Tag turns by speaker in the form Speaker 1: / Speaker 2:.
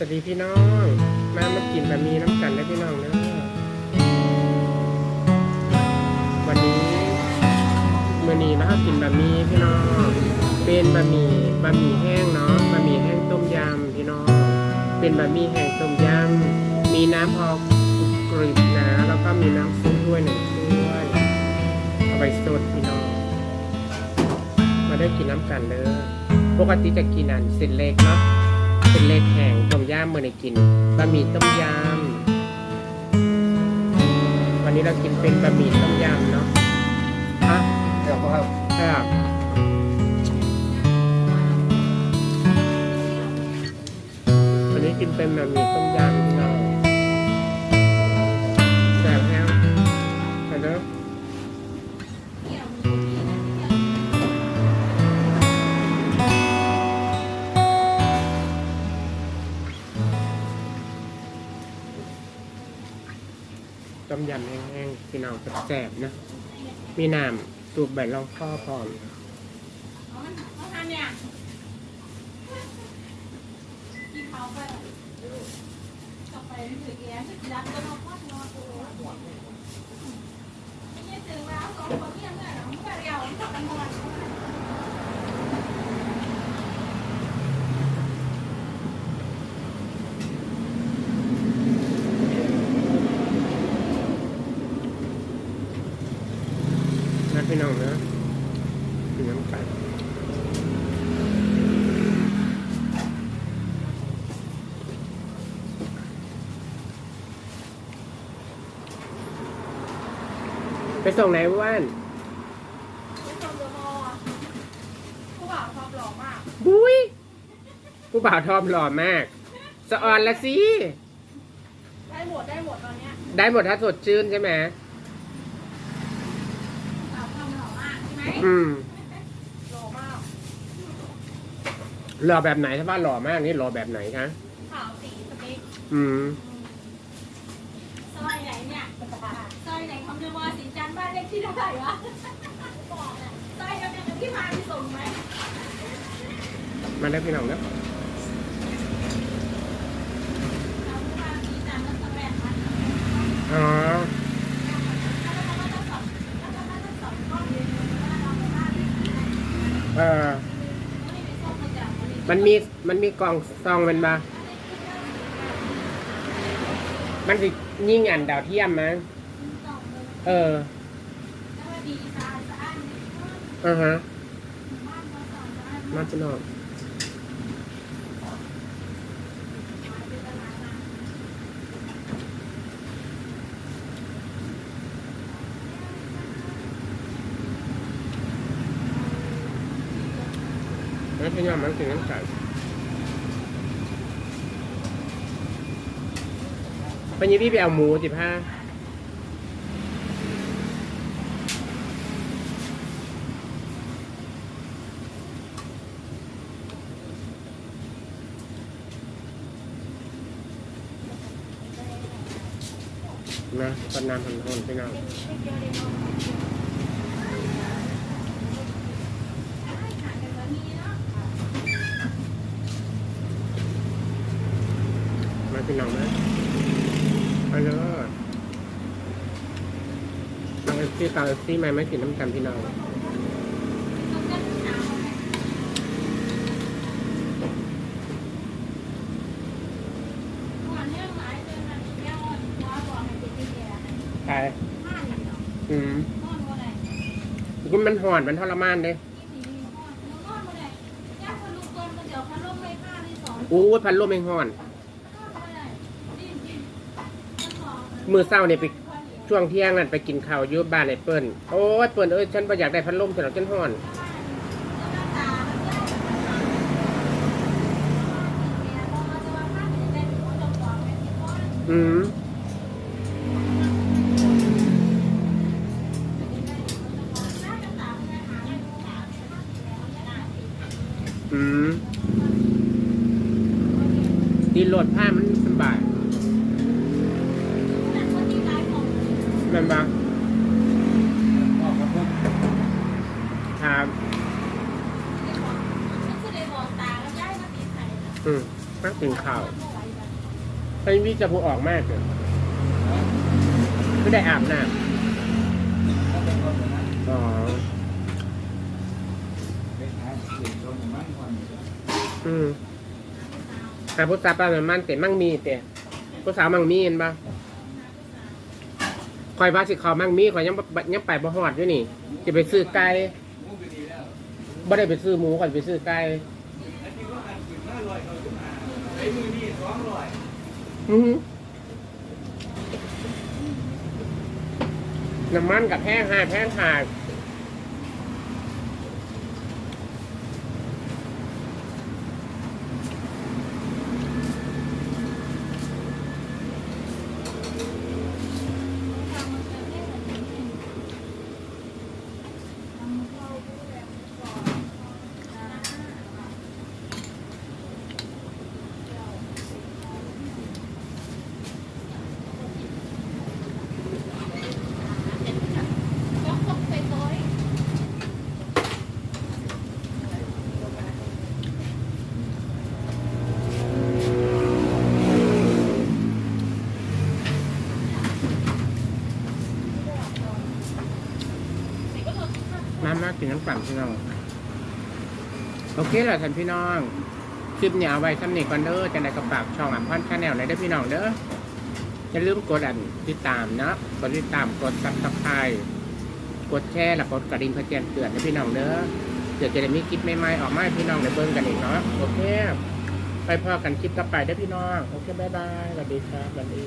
Speaker 1: สวัสดีพี่น้อง มามากินบะหมี่น้ำกันได้พี่น้องเด้อวันนี้มื่อนี้มากินบะหมี่พี่น้อง เป็นบะหมี่บะหมี่แห้งเนาะบะหมี่แห้งต้มยำพี่น้อง เป็นบะหมี่แห้งต้มยำมีน้ำพอกริบนะแล้วก็มีน้ำซุปด้วยหนึ่งถ้วยเอาไปสดพี่น้อง มาได้กินน้ำกันเด้อปกติจะกินอันเส้นเล็กเนาะ เป็นเล็กแห้งต้มยำเมื่อในกินบะหมี่ต้มยำวันนี้เรากินเป็นบะหมี่ต้มยำเนาะอะ
Speaker 2: เดี๋ยวครับ
Speaker 1: ครับวันนี้กินเป็นบะหมี่ต้มยำ ต้มยำแห้งๆพี่น้องแซ่บๆนะ มีน้ำตูบใบรองข้อพร้อม
Speaker 3: เอาทานเนี่ยกินเขาไปกลับไปถือแย้มรักก็มาพอดนอนตัวไม่ถึงแล้วสองคนที่ยังไงเราไม่เรียวทำกันนอน
Speaker 1: นะพี่น้องนะกินน้ำกันไป ส่งไหนว่าน
Speaker 3: ผู้ชมเดอะมอลผู้บ่าวชอบหล่อมาก
Speaker 1: บุ้ยผู้บ่าวทอมหล่อมาก สะออนละสิ
Speaker 3: ได้หมดได้หมดตอนเนี้ย
Speaker 1: ได้หมดถ้าสดชื่นใช่ไหม
Speaker 3: สาวทำหล่อมากใช่ไหม
Speaker 1: อืม
Speaker 3: หล่อมาก
Speaker 1: หล่อแบบไหนถ้าว่าหล่อมากนี่หล่อแบบไหนคะ
Speaker 3: ขาวสีสเปค
Speaker 1: อืม
Speaker 3: ซอยไหนเนี่ยซ อยไหนของเดอะมอลสินจันทร์บ้านเลขที่เท่าไหร่วะบอกน่ะซอยเดียวกันกับที่มาที่ส่งไหม
Speaker 1: มาได้อพี่น้องนะ
Speaker 3: เราที่มาสีจันทร์แล้วสแปดพัน
Speaker 1: อ๋อเออมันมีมันมีกล่องซองมันมามันสิยิ่งอันดาวเทียมมั้ง เอออ่าฮะมาพี่น้องมาพี่น้องมันกินน้ำกันวันนี้พี่ไปเอาหมูสิผ้า นะคนน้ำคนคนพี่น้องมาพี่น้องนะไปเลยเอาเอฟซีตามเอฟซีไมไม่กินน้ำกันพี่น้อง ไปอืมก็มันห่อนมันทรมานเด้โอ้ยพันลมเองห่อน มือเศร้าเนี่ยไปช่วงเที่ยงนั่นไปกินข้าวอยุบบ้านไอ้เปิ้ลโอ้ยเปิ้ลเอ้ยฉันไ่อยากได้พัดลมแต่เราฉันห่อนอืม อืมดีโหลดผ้ามันสบายแมันบ้าง
Speaker 2: ครับผม
Speaker 1: ครับอืมมากินข้าว
Speaker 3: เเขา
Speaker 1: วิจะพูออกมากเลยไม่ได้อาบน้ำอ๋อ อืมหาพุทธาปลาเหมือนมันแต่มั่งมีแต่ผู้สาวมั่งมีเห็นปะคอยว่าสิเขามั่งมีคอยยังบ่ยังไปบ่ฮอดอยู่นี่จะไปซื้อไก่บ่ได้ไปซื้อหมูคอยไปซื้อไก่อือหือน้ำมันกับแพงหาแพงหา
Speaker 3: ก็
Speaker 1: น้ำน่ากินน้ำปั่นพี่น้อง โอเคแหละท่านพี่น้อง คลิปเนี่ยเอาไว้สำเนีก่อนเด้อจะได้กระปากช่องอัมพันชาแนลในเด้อพี่น้องเด้อ อย่าลืมกดอันติดตามนะ กดติดตาม กดซับสไครต์กดแชร์และกดกระดิ่งเพื่อแจ้งเตือนให้พี่น้องเด้อ เดี๋ยวจะได้มีคลิปใหม่ๆออกมาให้พี่น้องได้เบิ่งกันอีกเนาะ โอเค ไปพอกันคลิปต่อไปเด้อพี่น้อง โอเค บ๊ายบาย สวัสดีครับสวัสดี